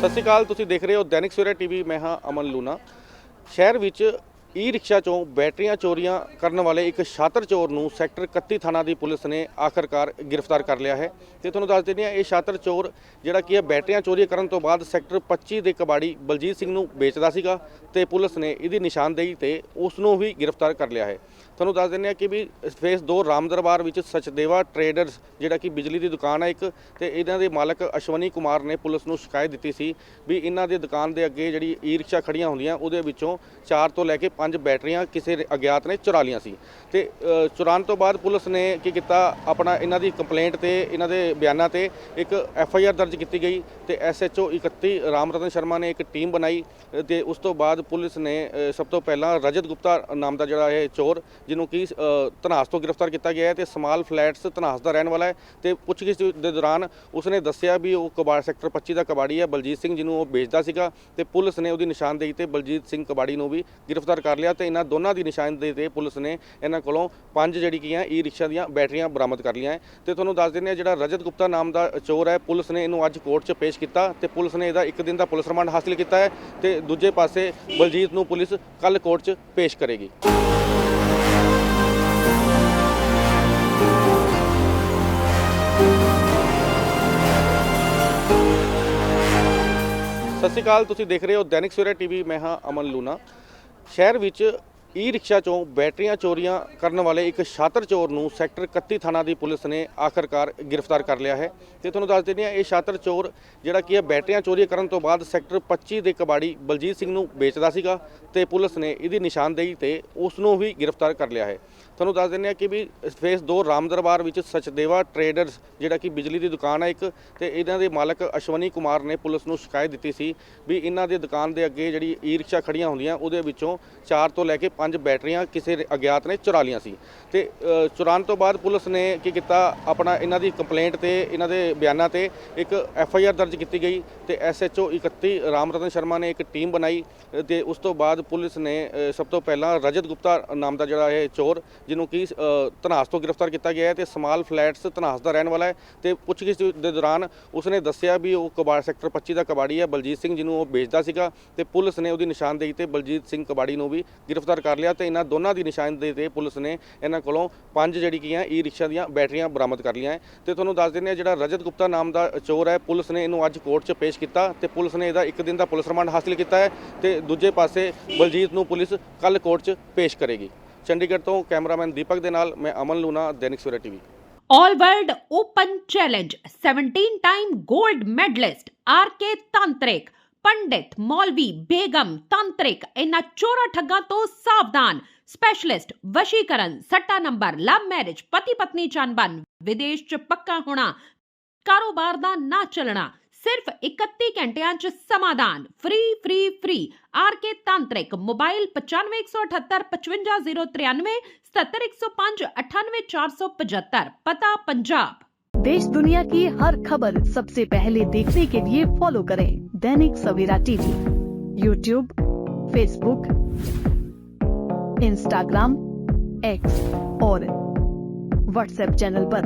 ਸਤਿ ਸ਼੍ਰੀ ਅਕਾਲ, ਤੁਸੀਂ ਦੇਖ ਰਹੇ ਹੋ ਦੈਨਿਕ ਸਵੇਰਾ ਟੀਵੀ, ਮੈਂ ਹਾਂ ਅਮਨ ਲੂਨਾ ਸ਼ਹਿਰ ਵਿੱਚ ਈ ਰਿਕਸ਼ਾ ਚੋਂ ਬੈਟਰੀਆਂ ਚੋਰੀਆਂ ਕਰਨ ਵਾਲੇ ਇੱਕ ਸ਼ਾਤਰ ਚੋਰ ਨੂੰ ਸੈਕਟਰ 31 ਥਾਣਾ ਦੀ ਪੁਲਿਸ ਨੇ ਆਖਰਕਾਰ ਗ੍ਰਿਫਤਾਰ ਕਰ ਲਿਆ ਹੈ। ਤੇ ਤੁਹਾਨੂੰ ਦੱਸ ਦਿੰਦੇ ਹਾਂ, ਇਹ ਸ਼ਾਤਰ ਚੋਰ ਜਿਹੜਾ ਕੀ ਹੈ ਬੈਟਰੀਆਂ ਚੋਰੀ ਕਰਨ ਤੋਂ ਬਾਅਦ ਸੈਕਟਰ 25 ਦੇ ਕਬਾੜੀ ਬਲਜੀਤ ਸਿੰਘ ਨੂੰ ਵੇਚਦਾ ਸੀਗਾ ਤੇ ਪੁਲਿਸ ਨੇ ਇਹਦੀ ਨਿਸ਼ਾਨਦੇਹੀ ਤੇ ਉਸ ਨੂੰ ਵੀ ਗ੍ਰਿਫਤਾਰ ਕਰ ਲਿਆ ਹੈ। ਤੁਹਾਨੂੰ ਦੱਸ ਦਿੰਦੇ ਹਾਂ ਕਿ ਵੀ ਫੇਸ 2 ਰਾਮ ਦਰਬਾਰ ਵਿੱਚ ਸਚਦੇਵਾ ਟਰੇਡਰਸ ਜਿਹੜਾ ਕਿ ਬਿਜਲੀ ਦੀ ਦੁਕਾਨ ਹੈ ਇੱਕ ਤੇ ਇਹਨਾਂ ਦੇ ਮਾਲਕ ਅਸ਼ਵਨੀ ਕੁਮਾਰ ਨੇ ਪੁਲਿਸ ਨੂੰ ਸ਼ਿਕਾਇਤ ਦਿੱਤੀ ਸੀ ਵੀ ਇਹਨਾਂ ਦੇ ਦੁਕਾਨ ਦੇ ਅੱਗੇ ਜਿਹੜੀ ਈ ਰਿਕਸ਼ਾ ਖੜੀਆਂ ਹੁੰਦੀਆਂ ਉਹਦੇ ਵਿੱਚੋਂ 4 ਤੋਂ ਲੈ ਕੇ 5 ਬੈਟਰੀਆਂ ਕਿਸੇ ਅਗਿਆਤ ਨੇ ਚੁਰਾ ਲੀਆਂ ਸੀ। ਤੇ ਅ, ਚੁਰਾਉਣ ਤੋਂ ਬਾਅਦ ਪੁਲਿਸ ਨੇ ਕੀ ਕੀਤਾ ਆਪਣਾ ਇਹਨਾਂ ਦੀ ਕੰਪਲੇਂਟ ਤੇ ਇਹਨਾਂ ਦੇ ਬਿਆਨਾਂ ਤੇ ਇੱਕ ਐਫ ਆਈ ਆਰ ਦਰਜ ਕੀਤੀ ਗਈ ਤੇ S H O 31 Ram Ratan Sharma ਨੇ ਇੱਕ ਟੀਮ ਬਣਾਈ ਅ, ਤੇ ਉਸ ਤੋਂ ਬਾਅਦ ਪੁਲਿਸ ਨੇ ਸਭ ਤੋਂ ਪਹਿਲਾਂ ਰਜਤ ਗੁਪਤਾ ਨਾਮ ਦਾ ਜਿਹੜਾ ਇਹ ਚੋਰ ਜਿਹਨੂੰ ਕਿ ਅ, ਧਨਾਸ ਤੋਂ ਗ੍ਰਿਫਤਾਰ ਕੀਤਾ ਗਿਆ ਹੈ ਤੇ ਸਮਾਲ ਫਲੈਟਸ ਧਨਾਸ ਦਾ ਰਹਿਣ ਵਾਲਾ ਹੈ ਤੇ ਪੁੱਛਗਿੱਛ ਦੇ ਦੌਰਾਨ ਉਸਨੇ ਦੱਸਿਆ ਵੀ ਉਹ ਕਬਾੜ ਸੈਕਟਰ 25 ਦਾ ਕਬਾੜੀ ਹੈ ਬਲਜੀਤ ਸਿੰਘ ਜਿਹਨੂੰ ਉਹ ਵੇਚਦਾ ਸੀਗਾ ਤੇ ਪੁਲਿਸ ਨੇ ਉਹਦੀ ਨਿਸ਼ਾਨਦੇਹੀ ਤੇ ਬਲਜੀਤ ਸਿੰਘ ਕਬਾੜੀ ਨੂੰ ਵੀ ਗ੍ਰਿਫਤਾਰ ਕਰ ਲਿਆ ਤੇ ਇਹਨਾਂ ਦੋਨਾਂ ਦੀ ਨਿਸ਼ਾਨਦੇਹੀ ਤੇ ਪੁਲਿਸ ਨੇ ਇਹਨਾਂ ਕੋਲੋਂ ਪੰਜ ਜਿਹੜੀ ਕੀਆਂ ਈ ਰਿਕਸ਼ਾ ਦੀਆਂ ਬੈਟਰੀਆਂ ਬਰਾਮਦ ਕਰ ਲਈਆਂ ਹੈ। ਤੇ ਤੁਹਾਨੂੰ ਦੱਸ ਦਿੰਦੇ ਹਾਂ ਜਿਹੜਾ ਰਜਤ ਗੁਪਤਾ ਨਾਮ ਦਾ ਚੋਰ ਹੈ ਪੁਲਿਸ ਨੇ ਇਹਨੂੰ ਅੱਜ ਕੋਰਟ 'ਚ ਪੇਸ਼ ਕੀਤਾ ਤੇ ਪੁਲਿਸ ਨੇ ਇਹਦਾ ਇੱਕ ਦਿਨ ਦਾ ਪੁਲਿਸ ਰਿਮਾਂਡ ਹਾਸਲ ਕੀਤਾ ਹੈ ਤੇ ਦੂਜੇ ਪਾਸੇ ਬਲਜੀਤ ਨੂੰ ਪੁਲਿਸ ਕੱਲ ਕੋਰਟ 'ਚ ਪੇਸ਼ ਕਰੇਗੀ। ਸਤਿ ਸ਼੍ਰੀ ਅਕਾਲ, ਤੁਸੀਂ ਦੇਖ ਰਹੇ ਹੋ ਦੈਨਿਕ ਸਵੇਰਾ ਟੀਵੀ, ਮੈਂ ਹਾਂ ਅਮਨ ਲੂਨਾ ਸ਼ਹਿਰ ਵਿੱਚ ਈ ਰਿਕਸ਼ਾ ਚੋਂ ਬੈਟਰੀਆਂ ਚੋਰੀਆਂ ਕਰਨ ਵਾਲੇ ਇੱਕ ਸ਼ਾਤਰ ਚੋਰ ਨੂੰ ਸੈਕਟਰ 31 ਥਾਣਾ ਦੀ ਪੁਲਿਸ ਨੇ ਆਖਰਕਾਰ ਗ੍ਰਿਫਤਾਰ ਕਰ ਲਿਆ ਹੈ। ਤੇ ਤੁਹਾਨੂੰ ਦੱਸ ਦਿੰਦੇ ਹਾਂ, ਇਹ ਸ਼ਾਤਰ ਚੋਰ ਜਿਹੜਾ ਕੀ ਹੈ ਬੈਟਰੀਆਂ ਚੋਰੀ ਕਰਨ ਤੋਂ ਬਾਅਦ ਸੈਕਟਰ 25 ਦੇ ਕਬਾੜੀ ਬਲਜੀਤ ਸਿੰਘ ਨੂੰ ਵੇਚਦਾ ਸੀਗਾ ਤੇ ਪੁਲਿਸ ਨੇ ਇਹਦੀ ਨਿਸ਼ਾਨਦੇਹੀ ਤੇ ਉਸ ਨੂੰ ਵੀ ਗ੍ਰਿਫਤਾਰ ਕਰ ਲਿਆ ਹੈ। ਤੁਹਾਨੂੰ ਦੱਸ ਦਿੰਦੇ ਹਾਂ ਕਿ ਵੀ ਫੇਸ 2 ਰਾਮ ਦਰਬਾਰ ਵਿੱਚ ਸਚਦੇਵਾ ਟਰੇਡਰਸ ਜਿਹੜਾ ਕਿ ਬਿਜਲੀ ਦੀ ਦੁਕਾਨ ਹੈ ਇੱਕ ਤੇ ਇਹਨਾਂ ਦੇ ਮਾਲਕ ਅਸ਼ਵਨੀ ਕੁਮਾਰ ਨੇ ਪੁਲਿਸ ਨੂੰ ਸ਼ਿਕਾਇਤ ਦਿੱਤੀ ਸੀ ਵੀ ਇਹਨਾਂ ਦੇ ਦੁਕਾਨ ਦੇ ਅੱਗੇ ਜਿਹੜੀ ਈ ਰਿਕਸ਼ਾ ਖੜੀਆਂ ਹੁੰਦੀਆਂ ਉਹਦੇ ਵਿੱਚੋਂ 4 ਤੋਂ ਲੈ ਕੇ 5 ਬੈਟਰੀਆਂ ਕਿਸੇ ਅਗਿਆਤ ਨੇ ਚੁਰਾ ਲੀਆਂ ਸੀ। ਤੇ ਅ, ਚੁਰਾਉਣ ਤੋਂ ਬਾਅਦ ਪੁਲਿਸ ਨੇ ਕੀ ਕੀਤਾ ਆਪਣਾ ਇਹਨਾਂ ਦੀ ਕੰਪਲੇਂਟ ਤੇ ਇਹਨਾਂ ਦੇ ਬਿਆਨਾਂ ਤੇ ਇੱਕ ਐਫ ਆਈ ਆਰ ਦਰਜ ਕੀਤੀ ਗਈ ਤੇ S H O 31 Ram Ratan Sharma ਨੇ ਇੱਕ ਟੀਮ ਬਣਾਈ ਅ, ਤੇ ਉਸ ਤੋਂ ਬਾਅਦ ਪੁਲਿਸ ਨੇ ਸਭ ਤੋਂ ਪਹਿਲਾਂ ਰਜਤ ਗੁਪਤਾ ਨਾਮ ਦਾ ਜਿਹੜਾ ਇਹ ਚੋਰ ਜਿਹਨੂੰ ਕਿ ਅ, ਧਨਾਸ ਤੋਂ ਗ੍ਰਿਫਤਾਰ ਕੀਤਾ ਗਿਆ ਹੈ ਤੇ ਸਮਾਲ ਫਲੈਟਸ ਧਨਾਸ ਦਾ ਰਹਿਣ ਵਾਲਾ ਹੈ ਤੇ ਪੁੱਛਗਿੱਛ ਦੇ ਦੌਰਾਨ ਉਸਨੇ ਦੱਸਿਆ ਵੀ ਉਹ ਕਬਾੜ ਸੈਕਟਰ 25 ਦਾ ਕਬਾੜੀ ਹੈ ਬਲਜੀਤ ਸਿੰਘ ਜਿਹਨੂੰ ਉਹ ਵੇਚਦਾ ਸੀਗਾ ਤੇ ਪੁਲਿਸ ਨੇ ਉਹਦੀ ਨਿਸ਼ਾਨਦੇਹੀ ਤੇ ਬਲਜੀਤ ਸਿੰਘ ਕਬਾੜੀ ਨੂੰ ਵੀ ਗ੍ਰਿਫਤਾਰ ਕਰ ਲਿਆ ਤੇ ਇਹਨਾਂ ਦੋਨਾਂ ਦੀ ਨਿਸ਼ਾਨਦੇਹੀ ਤੇ ਪੁਲਿਸ ਨੇ ਇਹਨਾਂ ਕੋਲੋਂ ਪੰਜ ਜਿਹੜੀ ਕੀਆਂ ਈ ਰਿਕਸ਼ਾ ਦੀਆਂ ਬੈਟਰੀਆਂ ਬਰਾਮਦ ਕਰ ਲਈਆਂ ਹੈ। ਤੇ ਤੁਹਾਨੂੰ ਦੱਸ ਦਿੰਦੇ ਹਾਂ ਜਿਹੜਾ ਰਜਤ ਗੁਪਤਾ ਨਾਮ ਦਾ ਚੋਰ ਹੈ ਪੁਲਿਸ ਨੇ ਇਹਨੂੰ ਅੱਜ ਕੋਰਟ 'ਚ ਪੇਸ਼ ਕੀਤਾ ਤੇ ਪੁਲਿਸ ਨੇ ਇਹਦਾ ਇੱਕ ਦਿਨ ਦਾ ਪੁਲਿਸ ਰਿਮਾਂਡ ਹਾਸਲ ਕੀਤਾ ਹੈ ਤੇ ਦੂਜੇ ਪਾਸੇ ਬਲਜੀਤ ਨੂੰ ਪੁਲਿਸ ਕੱਲ ਕੋਰਟ 'ਚ ਪੇਸ਼ ਕਰੇਗੀ। ਚੰਡੀਗੜ੍ਹ ਤੋਂ ਕੈਮਰਾਮੈਨ ਦੀਪਕ ਦੇ ਨਾਲ ਮੈਂ Aman Luna Dainik Savera TV. All World Open Challenge 17 time gold medalist RK Tantrik ਪੰਡਿਤ ਮੌਲਵੀ ਬੇਗਮ ਤੰਤਰਿਕ ਇਹਨਾਂ ਚੋਰਾ ਠੱਗਾਂ ਤੋਂ ਸਾਵਧਾਨ ਸਪੈਸ਼ਲਿਸਟ ਵਸ਼ੀਕਰਨ, ਸੱਟਾ ਨੰਬਰ ਲਵ ਮੈਰਿਜ ਪਤੀ ਪਤਨੀ ਚੰਬਨ ਵਿਦੇਸ਼ ਚ ਪੱਕਾ ਹੋਣਾ, ਕਾਰੋਬਾਰ ਦਾ ਨਾ ਚੱਲਣਾ ਸਿਰਫ 31 ਘੰਟਿਆਂ ਚ ਸਮਾਧਾਨ free free free RK ਤਾਂਤਰਿਕ mobile 9518555093 77105 98475 ਪਤਾ ਪੰਜਾਬ देश दुनिया की हर खबर सबसे पहले देखने के लिए फॉलो करें Dainik Savera TV YouTube Facebook Instagram X और व्हाट्सएप चैनल पर।